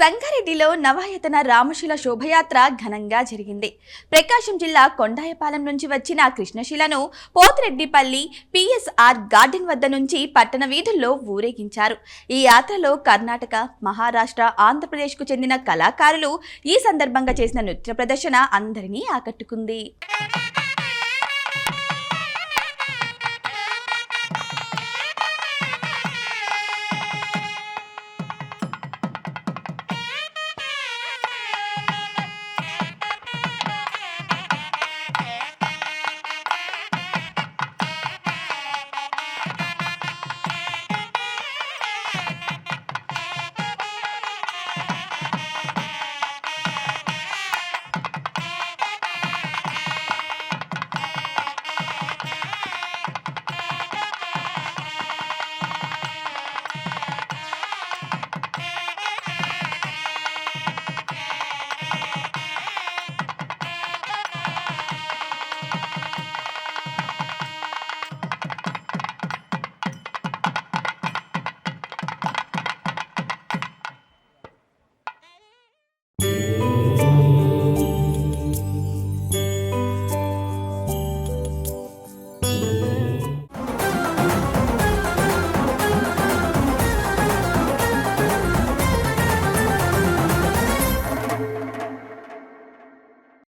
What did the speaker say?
సంగారెడ్డిలో నవాయతన రామశిల శోభయాత్ర ఘనంగా జరిగింది. ప్రకాశం జిల్లా కొండాయపాలెం నుంచి వచ్చిన కృష్ణశిలను పోతిరెడ్డిపల్లి పిఎస్ఆర్ గార్డెన్ వద్ద నుంచి పట్టణ వీధుల్లో ఊరేగించారు. ఈ యాత్రలో కర్ణాటక మహారాష్ట్ర ఆంధ్రప్రదేశ్కు చెందిన కళాకారులు ఈ సందర్భంగా చేసిన నృత్య ప్రదర్శన అందరినీ ఆకట్టుకుంది.